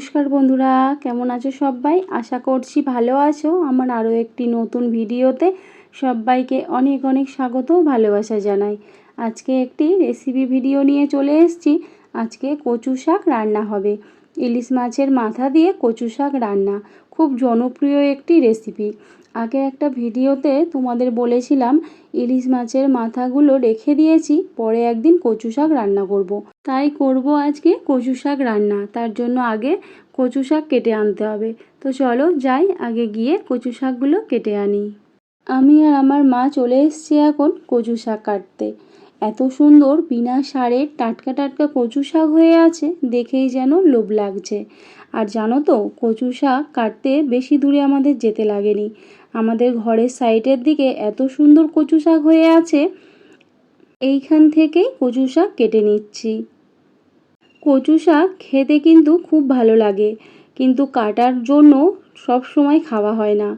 নমস্কার বন্ধুরা, কেমন আছো সবাই? আশা করছি ভালো আছো। আমার আরও একটি নতুন ভিডিওতে সবাইকে অনেক অনেক স্বাগত ভালোবাসা জানাই। আজকে একটি রেসিপি ভিডিও নিয়ে চলে এসেছি। আজকে কচু শাক রান্না হবে। ইলিশ মাছের মাথা দিয়ে কচু শাক রান্না। খুব জনপ্রিয় একটি রেসিপি আগে একটা ভিডিওতে তোমাদের বলেছিলাম, ইলিশ মাছের মাথাগুলো রেখে দিয়েছি, পরে একদিন কচু শাক রান্না করব। তাই করব আজকে কচু শাক রান্না। তার জন্য আগে কচু শাক কেটে আনতে হবে। তো চলো যাই, আগে গিয়ে কচু শাকগুলো কেটে আনি। আমি আর আমার মা চলে এসছি এখন কচু শাক কাটতে। এত সুন্দর বিনা সারের টাটকা টাটকা কচু শাক হয়ে আছে, দেখেই যেন লোভ লাগছে। আর জানো তো, কচু শাক কাটতে বেশি দূরে আমাদের যেতে লাগেনি। আমাদের ঘরের সাইডের দিকে এত সুন্দর কচু শাক হয়ে আছে, এইখান থেকেই কচু শাক কেটে নিচ্ছি। কচু শাক খেতে কিন্তু খুব ভালো লাগে, কিন্তু কাটার জন্য সব সময় খাওয়া হয় না।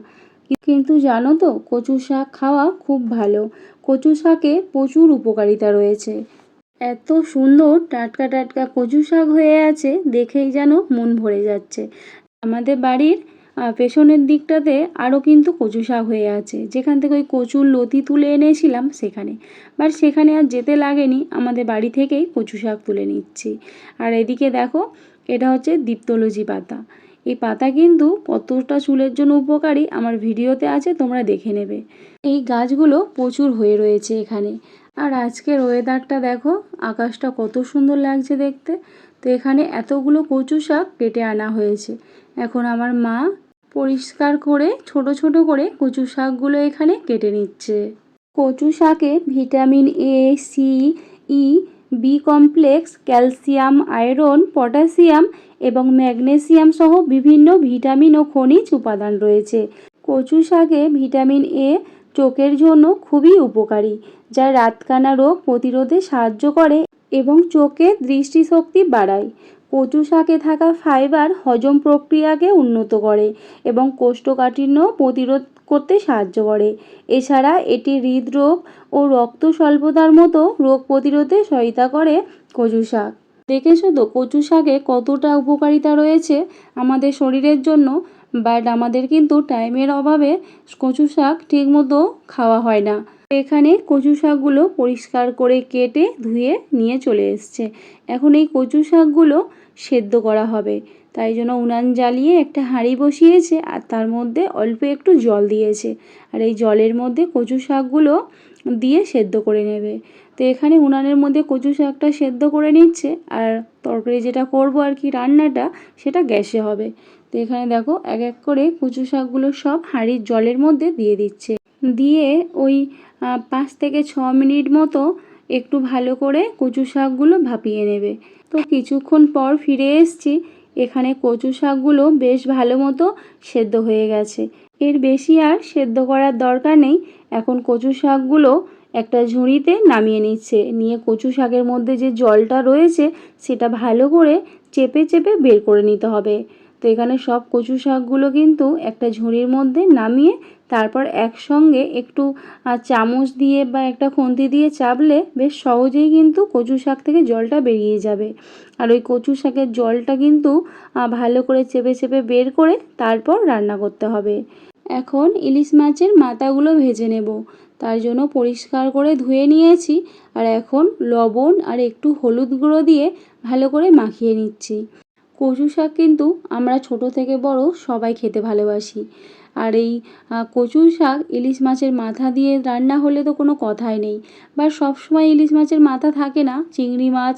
কিন্তু জানো তো, কচু শাক খাওয়া খুব ভালো। কচু শাকে প্রচুর উপকারিতা রয়েছে। এত সুন্দর টাটকা টাটকা কচু শাক হয়ে আছে, দেখেই যেন মন ভরে যাচ্ছে। আমাদের বাড়ির পেছনের দিকটাতে আরও কিন্তু কচু শাক হয়ে আছে। যেখান থেকে ওই কচুর লতি তুলে এনেছিলাম সেখানে। বাট সেখানে আর যেতে লাগেনি, আমাদের বাড়ি থেকেই কচু শাক তুলে নিচ্ছি। আর এদিকে দেখো, এটা হচ্ছে দীপ্তলজি পাতা। এই পাতা কিন্তু কতটা চুলের জন্য উপকারী আমার ভিডিওতে আছে, তোমরা দেখে নেবে। এই গাছগুলো প্রচুর হয়ে রয়েছে এখানে। আর আজকের ওয়েদারটা দেখো, আকাশটা কত সুন্দর লাগছে দেখতে। তো এখানে এতগুলো কচু শাক কেটে আনা হয়েছে। এখন আমার মা পরিষ্কার করে, ছোট ছোট করে কচু শাকগুলো এখানে কেটে নিচ্ছে। কচু শাকে vitamin A C E B complex calcium iron potassium এবং ম্যাগনেসিয়াম সহ বিভিন্ন ভিটামিন ও খনিজ উপাদান রয়েছে। কচু শাকে ভিটামিন এ চোখের জন্য খুবই উপকারী, যা রাতকানা রোগ প্রতিরোধে সাহায্য করে এবং চোখে দৃষ্টিশক্তি বাড়ায়। কচু শাকে থাকা ফাইবার হজম প্রক্রিয়াকে উন্নত করে এবং কোষ্ঠকাঠিন্য প্রতিরোধ করতে সাহায্য করে। এছাড়া এটি হৃদরোগ ও রক্ত স্বল্পতার মতো রোগ প্রতিরোধে সহায়তা করে কচু শাক। দেখেছ তো কচু শাকে কতটা উপকারিতা রয়েছে আমাদের শরীরের জন্য বাট আমাদের কিন্তু টাইমের অভাবে কচু শাক ঠিকমতো খাওয়া হয় না। এখানে কচু শাকগুলো পরিষ্কার করে কেটে ধুয়ে নিয়ে চলে এসছে। এখন এই কচু শাকগুলো সেদ্ধ করা হবে। তাই জন্য উনান জ্বালিয়ে একটা হাঁড়ি বসিয়েছে আর তার মধ্যে অল্প একটু জল দিয়েছে। আর এই জলের মধ্যে কচু শাকগুলো দিয়ে সেদ্ধ করে নেবে। তো এখানে উনানের মধ্যে কচু শাকটা সেদ্ধ করে নিচ্ছে আর তরকারি যেটা করব আর কি রান্নাটা সেটা গ্যাসে হবে। তো এখানে দেখো এক এক করে কচু শাকগুলো সব হাঁড়ির জলের মধ্যে দিয়ে দিচ্ছে। দিয়ে ওই পাঁচ থেকে ছ মিনিট মতো একটু ভালো করে কচু শাকগুলো ভাপিয়ে নেবে। তো কিছুক্ষণ পর ফিরে এসছি, এখানে কচু শাকগুলো বেশ ভালো মতো সেদ্ধ হয়ে গেছে। এর বেশি আর সেদ্ধ করার দরকার নেই। এখন কচু শাকগুলো একটা ঝুড়িতে নামিয়ে নিচ্ছে। নিয়ে কচু শাকের মধ্যে যে জলটা রয়েছে, সেটা ভালো করে চেপে চেপে বের করে নিতে হবে। তো এখানে সব কচু শাকগুলো কিন্তু একটা ঝুড়ির মধ্যে নামিয়ে তারপর একসঙ্গে একটু চামচ দিয়ে বা একটা খুন্তি দিয়ে চাপলে বেশ সহজেই কিন্তু কচু শাক থেকে জলটা বেরিয়ে যাবে। আর ওই কচু শাকের জলটা কিন্তু ভালো করে চেপে চেপে বের করে তারপর রান্না করতে হবে। এখন ইলিশ মাছের মাথাগুলো ভেজে নেব। তার জন্য পরিষ্কার করে ধুয়ে নিয়েছি আর এখন লবণ আর একটু হলুদ গুঁড়ো দিয়ে ভালো করে মাখিয়ে নিচ্ছি। কচু শাক কিন্তু আমরা ছোট থেকে বড় সবাই খেতে ভালোবাসি। আর এই কচু শাক ইলিশ মাছের মাথা দিয়ে রান্না হলে তো কোনো কথাই নেই। বা সব সময় ইলিশ মাছের মাথা থাকে না, চিংড়ি মাছ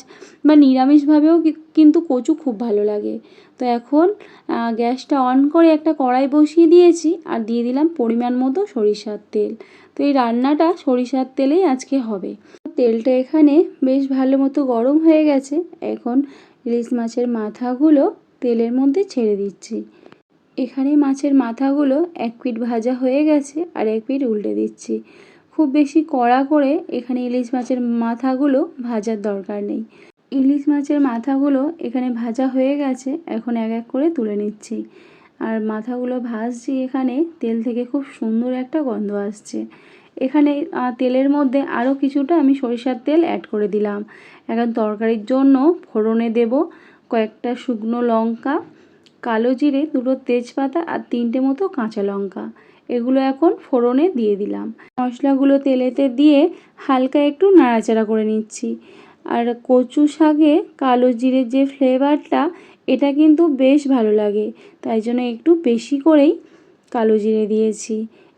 বা নিরামিষভাবেও কিন্তু কচু খুব ভালো লাগে। তো এখন গ্যাসটা অন করে একটা কড়াই বসিয়ে দিয়েছি আর দিয়ে দিলাম পরিমাণ মতো সরিষার তেল। তো এই রান্নাটা সরিষার তেলেই আজকে হবে। তেলটা এখানে বেশ ভালো মতো গরম হয়ে গেছে। এখন ইলিশ মাছের মাথাগুলো তেলের মধ্যে ছেড়ে দিচ্ছি। এখানে মাছের মাথাগুলো এক পিঠ ভাজা হয়ে গেছে আর এক পিঠ উল্টে দিচ্ছি। খুব বেশি কড়া করে এখানে ইলিশ মাছের মাথাগুলো ভাজার দরকার নেই। ইলিশ মাছের মাথাগুলো এখানে ভাজা হয়ে গেছে, এখন এক এক করে তুলে নিচ্ছি। আর মাথাগুলো ভাজছি এখানে, তেল থেকে খুব সুন্দর একটা গন্ধ আসছে। এখানে তেলের মধ্যে আরও কিছুটা আমি সরিষার তেল অ্যাড করে দিলাম। এখন তরকারির জন্য ফোড়নে দেব কয়েকটা শুকনো লঙ্কা কালো জিরে, দুটো তেজপাতা আর তিনটে মতো কাঁচা লঙ্কা। এগুলো এখন ফোড়নে দিয়ে দিলাম। মশলাগুলো তেলেতে দিয়ে হালকা একটু নাড়াচাড়া করে নিচ্ছি। আর কচু শাকে কালো জিরের যে ফ্লেভারটা, এটা কিন্তু বেশ ভালো লাগে। তাই জন্য একটু বেশি করেই কালো জিরে দিয়েছি।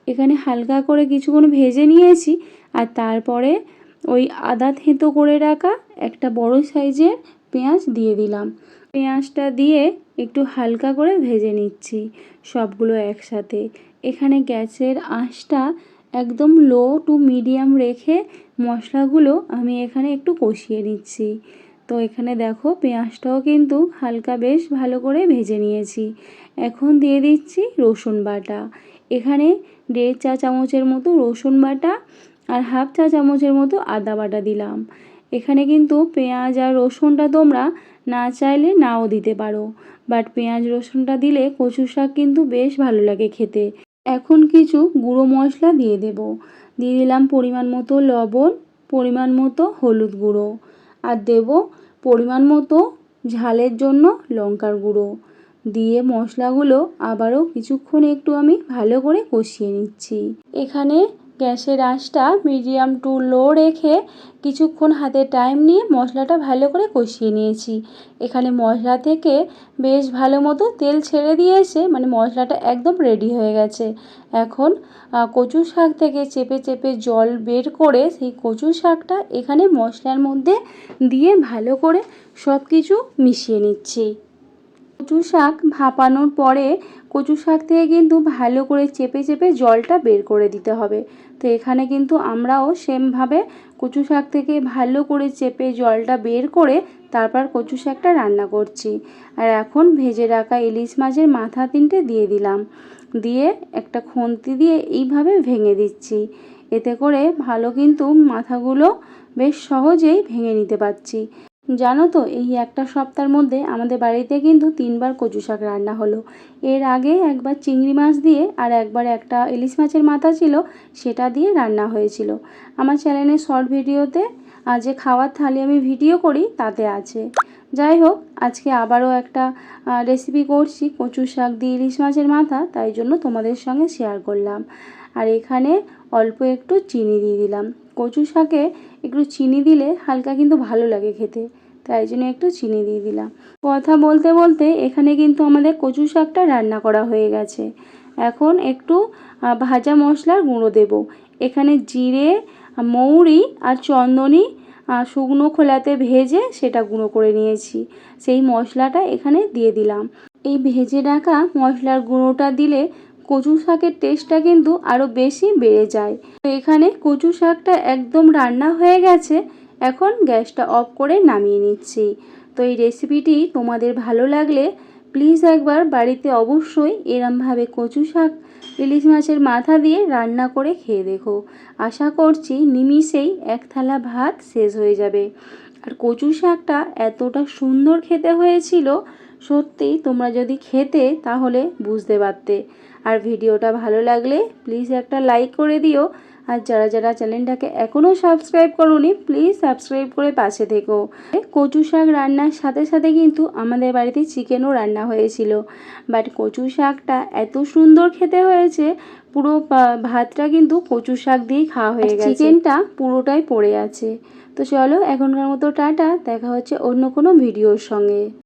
এখানে হালকা করে কিছুক্ষণ ভেজে নিয়েছি আর তারপরে ওই আদা থেঁতো করে রাখা একটা বড় সাইজের পেঁয়াজ দিয়ে দিলাম। পেঁয়াজটা দিয়ে একটু হালকা করে ভেজে নিচ্ছি সবগুলো একসাথে। এখানে গ্যাসের আঁচটা একদম লো টু মিডিয়াম রেখে মশলাগুলো আমি এখানে একটু কষিয়ে নিচ্ছি। তো এখানে দেখো পেঁয়াজটাও কিন্তু হালকা বেশ ভালো করে ভেজে নিয়েছি। এখন দিয়ে দিচ্ছি রসুন বাটা। এখানে দেড় চা চামচের মতো রসুন বাটা আর হাফ চা চামচের মতো আদা বাটা দিলাম। এখানে কিন্তু পেঁয়াজ আর রসুনটা তোমরা না চাইলে নাও দিতে পারো। বাট পেঁয়াজ, রসুনটা দিলে কচু শাক কিন্তু বেশ ভালো লাগে খেতে। এখন কিছু গুঁড়ো মশলা দিয়ে দেব। দিয়ে দিলাম পরিমাণ মতো লবণ, পরিমাণ মতো হলুদ গুঁড়ো। আর দেব পরিমাণ মতো ঝালের জন্য লঙ্কার গুঁড়ো। দিয়ে মশলাগুলো আবারও কিছুক্ষণ একটু আমি ভালো করে কষিয়ে নিচ্ছি। এখানে গ্যাসের আঁচটা মিডিয়াম টু লো রেখে কিছুক্ষণ হাতে টাইম নিয়ে মশলাটা ভালো করে কষিয়ে নিয়েছি। এখানে মশলা থেকে বেশ ভালো মতো তেল ছেড়ে দিয়েছে মানে মশলাটা একদম রেডি হয়ে গেছে। এখন কচু শাক থেকে চেপে চেপে জল বের করে সেই কচু শাকটা এখানে মশলার মধ্যে দিয়ে ভালো করে সব কিছু মিশিয়ে নিচ্ছি। কচু শাক ভাপানোর পরে কচু শাক থেকে কিন্তু ভালো করে চেপে চেপে জলটা বের করে দিতে হবে। তো এখানে কিন্তু আমরাও সেমভাবে কচু শাক থেকে ভালো করে চেপে জলটা বের করে তারপর কচু শাকটা রান্না করছি। আর এখন ভেজে রাখা ইলিশ মাছের মাথা তিনটে দিয়ে দিলাম। দিয়ে একটা খুন্তি দিয়ে এইভাবে ভেঙে দিচ্ছি। এতে করে ভালো কিন্তু মাথাগুলো বেশ সহজেই ভেঙে নিতে পারছি। জানো তো, এই একটা সপ্তাহের মধ্যে আমাদের বাড়িতে কিন্তু তিনবার কচু শাক রান্না হলো। এর আগে একবার চিংড়ি মাছ দিয়ে আর একবার একটা ইলিশ মাছের মাথা ছিল, সেটা দিয়ে রান্না হয়েছিল। আমার চ্যানেলের শর্ট ভিডিওতে আর যে খাওয়ার থালি আমি ভিডিও করি, তাতে আছে। যাই হোক, আজকে আবারও একটা রেসিপি করছি কচু শাক দিয়ে ইলিশ মাছের মাথা, তাই জন্য তোমাদের সঙ্গে শেয়ার করলাম। আর এখানে অল্প একটু চিনি দিয়ে দিলাম। কচু শাকে একটু চিনি দিলে হালকা কিন্তু ভালো লাগে খেতে, তাই জন্য একটু চিনি দিয়ে দিলাম। কথা বলতে বলতে এখানে কিন্তু আমাদের কচু শাকটা রান্না করা হয়ে গেছে। এখন একটু ভাজা মশলার গুঁড়ো দেব। এখানে জিরে, মৌরি আর চন্দনী শুকনো খোলাতে ভেজে সেটা গুঁড়ো করে নিয়েছি। সেই মশলাটা এখানে দিয়ে দিলাম। এই ভেজে রাখা মশলার গুঁড়োটা দিলে কচু শাকের টেস্টটা কিন্তু আরও বেশি বেড়ে যায়। তো এখানে কচু শাকটা একদম রান্না হয়ে গেছে, এখন গ্যাসটা অফ করে নামিয়ে নিচ্ছি। তো এই রেসিপিটি তোমাদের ভালো লাগলে প্লিজ একবার বাড়িতে অবশ্যই এরমভাবে কচু শাক, ইলিশ মাছের মাথা দিয়ে রান্না করে খেয়ে দেখো। আশা করছি নিমিষেই এক থালা ভাত শেষ হয়ে যাবে। আর কচু শাকটা এতটা সুন্দর খেতে হয়েছিল, সত্যিই তোমরা যদি খেতে তাহলে বুঝতে পারতে। আর ভিডিওটা ভালো লাগলে প্লিজ একটা লাইক করে দিও আর যারা যারা চ্যানেলটাকে এখনও সাবস্ক্রাইব করোনি প্লিজ সাবস্ক্রাইব করে পাশে থেকো। কচু শাক রান্নার সাথে সাথে কিন্তু আমাদের বাড়িতে চিকেনও রান্না হয়েছিল। বাট কচু শাকটা এত সুন্দর খেতে হয়েছে, পুরো ভাতটা কিন্তু কচু শাক দিয়েই খাওয়া হয়ে গেছে। চিকেনটা পুরোটাই পড়ে আছে। তো চলো এখনকার মতো টাটা, দেখা হচ্ছে অন্য কোনো ভিডিওর সঙ্গে।